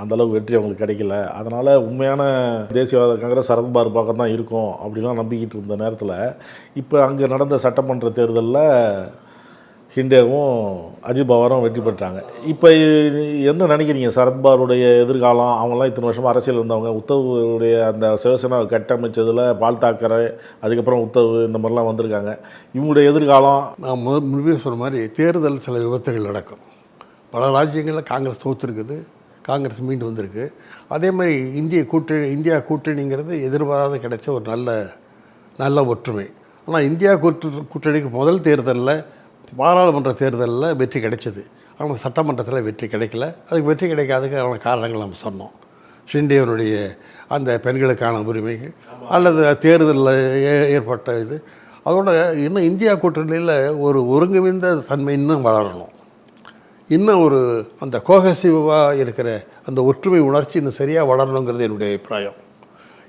அந்தளவுக்கு வெற்றி அவங்களுக்கு கிடைக்கல. அதனால் உண்மையான தேசியவாத காங்கிரஸ் சரத்பார் பக்கம் தான் இருக்கும் அப்படிலாம் நம்பிக்கிட்டு இருந்த நேரத்தில் இப்போ அங்கே நடந்த சட்டமன்ற தேர்தலில் ஹிண்டேவும் அஜித் பவாரும் வெற்றி பெற்றாங்க. இப்போ என்ன நினைக்கிறீங்க? சரத்பாருடைய எதிர்காலம் அவங்களாம் இத்தனை வருஷமாக அரசியல் இருந்தவங்க உத்தவுடைய அந்த சிவசேனா கட்டமைச்சதில் பால் தாக்கரை அதுக்கப்புறம் உத்தவு இந்த மாதிரிலாம் வந்திருக்காங்க. இவங்களுடைய எதிர்காலம்? நான் முதல் முன்பே சொன்ன மாதிரி தேர்தல் சில விபத்துகள் நடக்கும். பல ராஜ்யங்களில் காங்கிரஸ் தோற்றுருக்குது காங்கிரஸ் மீண்டு வந்திருக்கு. அதே மாதிரி இந்திய கூட்டணி இந்தியா கூட்டணிங்கிறது எதிர்பாராத கிடைச்ச ஒரு நல்ல நல்ல ஒற்றுமை. ஆனால் இந்தியா கூட்டு கூட்டணிக்கு முதல் தேர்தலில் பாராளுமன்ற தேர்தலில் வெற்றி கிடைச்சது. ஆனால் சட்டமன்றத்தில் வெற்றி கிடைக்கல. அதுக்கு வெற்றி கிடைக்காததுக்கான காரணங்கள் நம்ம சொன்னோம். ஷிண்டேவனுடைய அந்த பெண்களுக்கான உரிமைகள் அல்லது தேர்தலில் ஏ- ஏற்பட்ட இது. அதோட இன்னும் இந்தியா கூட்டணியில் ஒரு ஒருங்கிணைந்த தன்மை இன்னும் வளரணும். இன்னும் ஒரு அந்த கோகசிவாக இருக்கிற அந்த ஒற்றுமை உணர்ச்சி இன்னும் சரியாக வளரணுங்கிறது என்னுடைய அபிப்பிராயம்.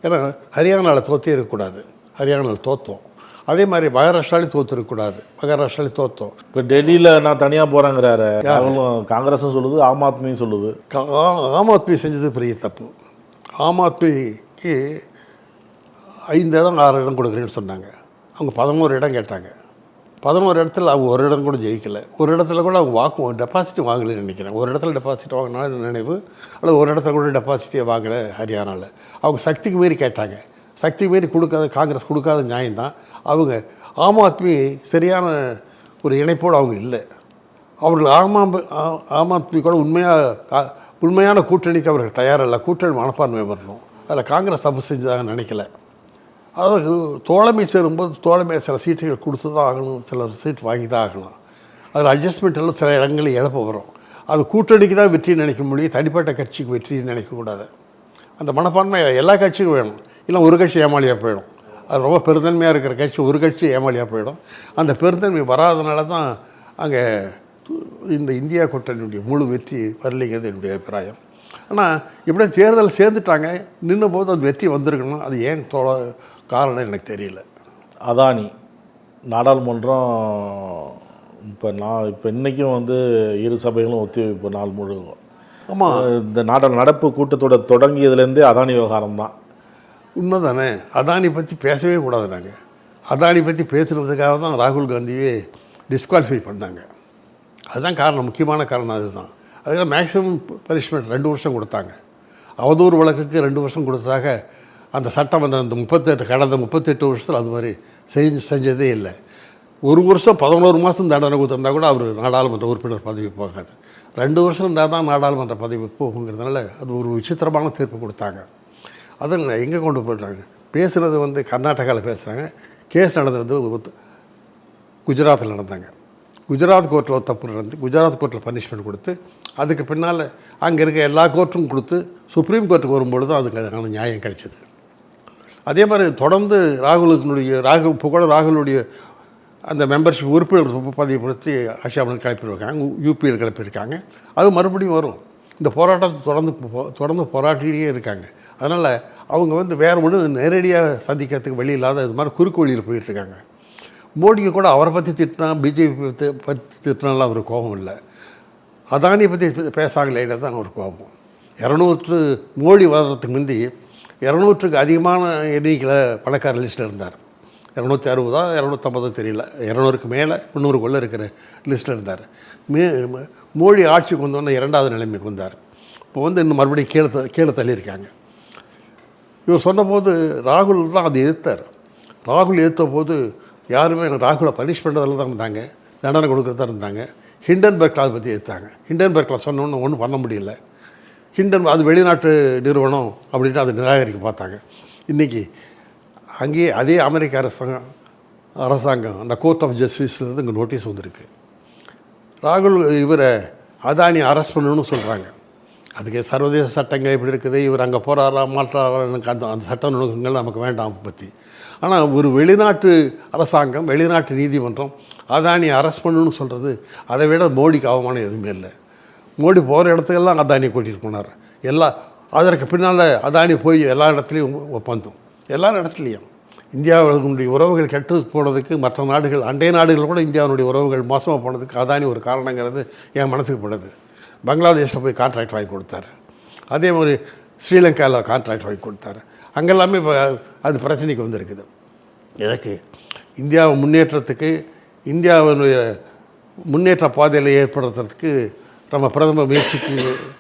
ஏன்னா ஹரியானாவில் தோற்றே இருக்கக்கூடாது. ஹரியானாவில் தோற்றோம் அதே மாதிரி மகாராஷ்டிராலையும் தோற்றுருக்கக்கூடாது மகாராஷ்டிராலையும் தோற்றோம் இப்போ டெல்லியில் நான் தனியாக போகிறேங்கிறாரு அவங்களும் காங்கிரஸும் சொல்லுது ஆம் ஆத்மியும் சொல்லுது. ஆம் ஆத்மி செஞ்சது பெரிய தப்பு. ஆம் ஆத்மிக்கு ஐந்து இடம் ஆறு இடம் கொடுக்குறேன்னு சொன்னாங்க. அவங்க பதினோரு இடம் கேட்டாங்க. பதினோரு இடத்துல அவங்க ஒரு இடம் கூட ஜெயிக்கல. ஒரு இடத்துல கூட அவங்க வாக்கு டெபாசிட் வாங்கலைன்னு நினைக்கிறேன். ஒரு இடத்துல டெபாசிட் வாங்கினாலும் நினைவு? அல்லது ஒரு இடத்துல கூட டெபாசிட்டே வாங்கலை ஹரியானாவில் அவங்க சக்திக்கு மீறி கேட்டாங்க. சக்திக்கு மீறி கொடுக்காத காங்கிரஸ் கொடுக்காத நியாயம்தான். அவங்க ஆம் ஆத்மி சரியான ஒரு இணைப்போடு அவங்க இல்லை. அவர்கள் ஆம் ஆ- ஆம் ஆத்மி கூட உண்மையாக உண்மையான கூட்டணிக்கு அவர்கள் தயாரில்லை. கூட்டணி மனப்பான்மை வரணும் அதில் காங்கிரஸ் தப்பு செஞ்சதாக நினைக்கல. அதாவது தோழமை சேரும்போது தோழமை சில சீட்டுகள் கொடுத்து தான் ஆகணும் சில சீட் வாங்கி தான் ஆகணும். அதில் அட்ஜஸ்ட்மெண்ட் எல்லாம் சில இடங்களில் இழப்பு வரும். அது கூட்டணிக்கு தான் வெற்றி நினைக்க முடியும். தனிப்பட்ட கட்சிக்கு வெற்றி நினைக்கக்கூடாது அந்த மனப்பான்மை எல்லா கட்சிக்கும் வேணும். இல்லை ஒரு கட்சி ஏமாளியாக போயிடும். அது ரொம்ப பெருந்தன்மையாக இருக்கிற கட்சி ஒரு கட்சி ஏமாளியாக போயிடும். அந்த பெருந்தன்மை வராதனால தான் அங்கே இந்த இந்தியா கூட்டணியுடைய முழு வெற்றி வரலைங்கிறது என்னுடைய அபிப்பிராயம். ஆனால் இப்படி தேர்தல் சேர்ந்துட்டாங்க நின்ன போது அது வெற்றி வந்திருக்கணும். அது ஏன் தோழ காரணம் எனக்கு தெரியல. அதானி நாடாளுமன்றம் இப்போ நான் இப்போ இன்றைக்கும் வந்து இரு சபைகளும் ஒத்திவைப்பு நாள் முழுவதும். ஆமாம் இந்த நாட நடப்பு கூட்டத்தோட தொடங்கியதுலேருந்தே அதானி விவகாரம் தான். உண்மை தானே அதானி பற்றி பேசவே கூடாது நாங்கள் அதானி பற்றி பேசுகிறதுக்காக தான் ராகுல் காந்தியே டிஸ்குவாலிஃபை பண்ணாங்க. அதுதான் காரணம் முக்கியமான காரணம் அதுதான். அதுக்காக மேக்ஸிமம் பனிஷ்மெண்ட் ரெண்டு வருஷம் கொடுத்தாங்க. அவதூறு வழக்குக்கு ரெண்டு வருஷம் கொடுத்ததாக அந்த சட்டம் அந்த அந்த முப்பத்தெட்டு கடந்த முப்பத்தெட்டு வருஷத்தில் அது மாதிரி செஞ்சு செஞ்சதே இல்லை. ஒரு வருஷம் பதினோரு மாதம் தண்டனை கொடுத்துருந்தா கூட அவர் நாடாளுமன்ற உறுப்பினர் பதவி போகாது. ரெண்டு வருஷம் இருந்தால் தான் நாடாளுமன்ற பதவி போகுங்கிறதுனால அது ஒரு விசித்திரமான தீர்ப்பு கொடுத்தாங்க. அதை எங்கே கொண்டு போயிட்டாங்க? பேசுனது வந்து கர்நாடகாவில் பேசுகிறாங்க கேஸ் நடந்தது குஜராத்தில் நடந்தாங்க. குஜராத் கோர்ட்டில் ஒரு தப்பு நடந்து குஜராத் கோர்ட்டில் பனிஷ்மெண்ட் கொடுத்து அதுக்கு பின்னால் அங்கே இருக்க எல்லா கோர்ட்டும் கொடுத்து சுப்ரீம் கோர்ட்டுக்கு வரும்பொழுது அதுக்கு அதுக்கான நியாயம் கிடைச்சிது. அதே மாதிரி தொடர்ந்து ராகுலுக்குனுடைய ராகுல் இப்போ கூட ராகுலுடைய அந்த மெம்பர்ஷிப் உறுப்பினர் பதிவுபடுத்தி படுத்தி கிளப்பியிருக்காங்க யூபியில் கிளப்பியிருக்காங்க அது மறுபடியும் வரும். இந்த போராட்டத்தை தொடர்ந்து போ- தொடர்ந்து போராட்டிகிட்டே இருக்காங்க. அதனால் அவங்க வந்து வேறு ஒன்றும் நேரடியாக சந்திக்கிறதுக்கு வழி இல்லாத இது மாதிரி குறுக்கு வழியில் போயிட்டுருக்காங்க மோடிக்கு கூட அவரை பற்றி திட்டினா பிஜேபி பற்றி திட்டினாலாம் அவருக்கு கோபம் இல்லை. அதானியை பற்றி பேசாங்களேன்னு தான் ஒரு கோபம். இரநூற்று மோடி வர்றதுக்கு முந்தி இரநூற்றுக்கு அதிகமான எண்ணிக்கையில் பணக்கார லிஸ்ட்டில் இருந்தார். இரநூத்தி அறுபதா இரநூத்தம்பதோ தெரியல. இரநூறுக்கு மேலே முந்நூறுக்குள்ளே இருக்கிற லிஸ்ட்டில் இருந்தார். மே மோடி ஆட்சிக்கு வந்தோன்னே இரண்டாவது நிலைமைக்கு வந்தார். இப்போ வந்து இன்னும் மறுபடியும் கீழே த- கீழே தள்ளியிருக்காங்க. இவர் சொன்னபோது ராகுல் தான் அதை எதிர்த்தார். ராகுல் எதிர்த்த போது யாருமே ராகுலை பனிஷ் பண்ணுறதில் தான் இருந்தாங்க. தண்டனை கொடுக்குறதா இருந்தாங்க. ஹிண்டன்பர்க் அதை பற்றி எதிர்த்தாங்க. ஹிண்டன்பர்க்கில் சொன்னோன்னு ஒன்றும் பண்ண முடியல. ஹிண்டன் அது வெளிநாட்டு நிறுவனம் அப்படின்ட்டு அதை நிராகரிக்க பார்த்தாங்க. இன்றைக்கி அங்கேயே அதே அமெரிக்க அரசாங்கம் அரசாங்கம் அந்த கோர்ட் ஆஃப் ஜஸ்டிஸ்லேருந்து இங்கே நோட்டீஸ் வந்திருக்கு. ராகுல் இவரை அதானி அரெஸ்ட் பண்ணணும்னு சொல்கிறாங்க அதுக்கு சர்வதேச சட்டங்கள் எப்படி இருக்குது இவர் அங்கே போகிறாரா மாற்றாரா எனக்கு அந்த அந்த சட்ட நுணுக்கங்கள் நமக்கு வேண்டாம் பற்றி ஆனால் ஒரு வெளிநாட்டு அரசாங்கம் வெளிநாட்டு நீதிமன்றம் அதானி அரெஸ்ட் பண்ணணும்னு சொல்கிறது அதை விட மோடிக்கு அவமானம் எதுவுமே இல்லை. மோடி போகிற இடத்துக்கெல்லாம் அதானியை கூட்டிகிட்டு போனார். எல்லா அதற்கு பின்னால் அதானி போய் எல்லா இடத்துலையும் ஒப்பந்தம். எல்லா இடத்துலையும். இந்தியாவினுடைய உறவுகள் கெட்டு போனதுக்கு மற்ற நாடுகள் அண்டை நாடுகள் கூட இந்தியாவினுடைய உறவுகள் மோசமாக போனதுக்கு அதானி ஒரு காரணங்கிறது என் மனசுக்கு படுது. பங்களாதேஷில் போய் கான்ட்ராக்ட் வாங்கி கொடுத்தாரு. அதே மாதிரி ஸ்ரீலங்காவில் கான்ட்ராக்ட் வாங்கி கொடுத்தாரு. அங்கெல்லாமே இப்போ அது பிரச்சனைக்கு வந்திருக்குது. எதற்கு? இந்தியாவை முன்னேற்றத்துக்கு இந்தியாவினுடைய முன்னேற்ற பாதையில் ஏற்படுத்துறதுக்கு நம்ம பிரதமர் முயற்சிக்கு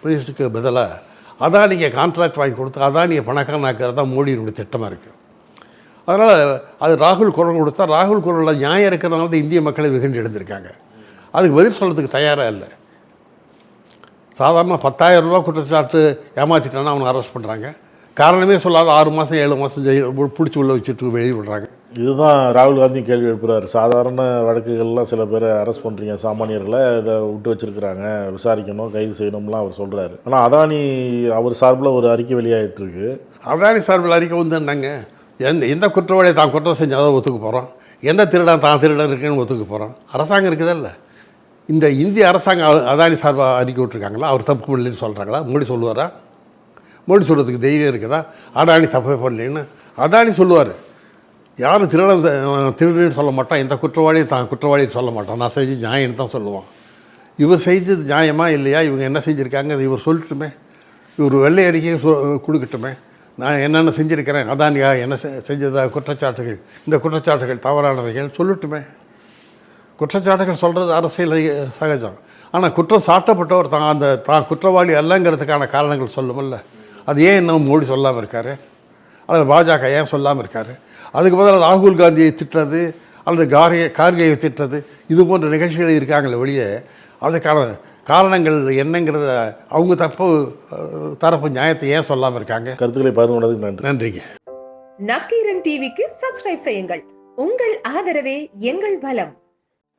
முயற்சிக்கு பதிலாக அதானிக்கு கான்ட்ராக்ட் வாங்கி கொடுத்து அதானியை பணக்காரனாக்கிறது தான் மோடியினுடைய திட்டமாக இருக்குது அதனால் அது ராகுல் குரல் கொடுத்தா ராகுல் குரலில் நியாயம் இருக்கிறதுனால தான் இந்திய மக்களை வெகுண்டு எழுந்திருக்காங்க அதுக்கு பதில் சொல்கிறதுக்கு தயாராக இல்லை. சாதாரண பத்தாயிரம் ரூபா குற்றச்சாட்டு ஏமாற்றிட்டானா அவனை அரெஸ்ட் பண்ணுறாங்க காரணமே சொல்லாத ஆறு மாதம் ஏழு மாதம் ஜெயில் பிடிச்சி உள்ள வச்சுட்டு வெளியே விடுறாங்க. இதுதான் ராகுல் காந்தி கேள்வி எழுப்புறாரு. சாதாரண வழக்குகள்லாம் சில பேரை அரெஸ்ட் பண்ணுறீங்க சாமானியர்களை இதை விட்டு வச்சிருக்கிறாங்க விசாரிக்கணும் கைது செய்யணும்லாம் அவர் சொல்கிறாரு ஆனால் அதானி அவர் சார்பில் ஒரு அறிக்கை வெளியாகிட்டு இருக்கு அதானி சார்பில் அறிக்கை வந்து என்னங்க எந்த எந்த குற்றவாளியை தான் குற்றம் செஞ்சாலும் ஒத்துக்க போகிறோம் எந்த திருடன் தான் திருடன் இருக்குன்னு ஒத்துக்க போகிறோம் அரசாங்கம் இருக்குதல்ல இந்த இந்திய அரசாங்கம் அ- அதானி சார்பாக அறிக்கை விட்டுருக்காங்களா? அவர் தப்பு பண்ணலன்னு சொல்கிறாங்களா மோடி சொல்லுவாரா? மோடி சொல்கிறதுக்கு தைரியம் இருக்குதா? அடானி தப்பே பண்ணலன்னு. அதானி சொல்லுவார். யாரும் திருடன் திருடுன்னு திருடன்னு சொல்ல மாட்டான். எந்த குற்றவாளியும் தான் குற்றவாளியும் சொல்ல மாட்டான். நான் செஞ்சு நியாயம்னு தான் சொல்லுவான். இவர் செஞ்சது நியாயமா இல்லையா? இவங்க என்ன செஞ்சுருக்காங்க அதை இவர் சொல்லட்டுமே. இவர் வெள்ளை அறிக்கையை கொடுக்கட்டுமே. நான் என்னென்ன செஞ்சுருக்கிறேன்? அதானியா என்ன செஞ்சதா? குற்றச்சாட்டுகள். இந்த குற்றச்சாட்டுகள் தவறானவைகள் சொல்லட்டுமே. குற்றச்சாட்டுகள் சொல்கிறது அரசியல் சகஜம். ஆனால் குற்றம் சாட்டப்பட்டவர் தான் அந்த தான் குற்றவாளி அல்லங்கிறதுக்கான காரணங்கள் சொல்லுமில்ல. அது ஏன் இன்னும் மோடி சொல்லாமல் இருக்காரு? அல்லது பாஜக ஏன் சொல்லாமல் இருக்காரு? அதுக்கு பதிலாக ராகுல் காந்தியை திட்டுறது அல்லது கார்கே கார்கேயை திட்டுறது இது போன்ற நிகழ்ச்சிகள் இருக்காங்களே வெளியே அதுக்கான காரணங்கள் என்னங்கிறத அவங்க தப்பு தரப்பு நியாயத்தை ஏன் சொல்லாமல் இருக்காங்க? கருத்துக்களை பகிர்ந்து கொண்டதுக்கு நன்றி. நன்றிங்க. நக்கீரன் டிவிக்கு சப்ஸ்கிரைப் செய்யுங்கள். உங்கள் ஆதரவே எங்கள் பலம்.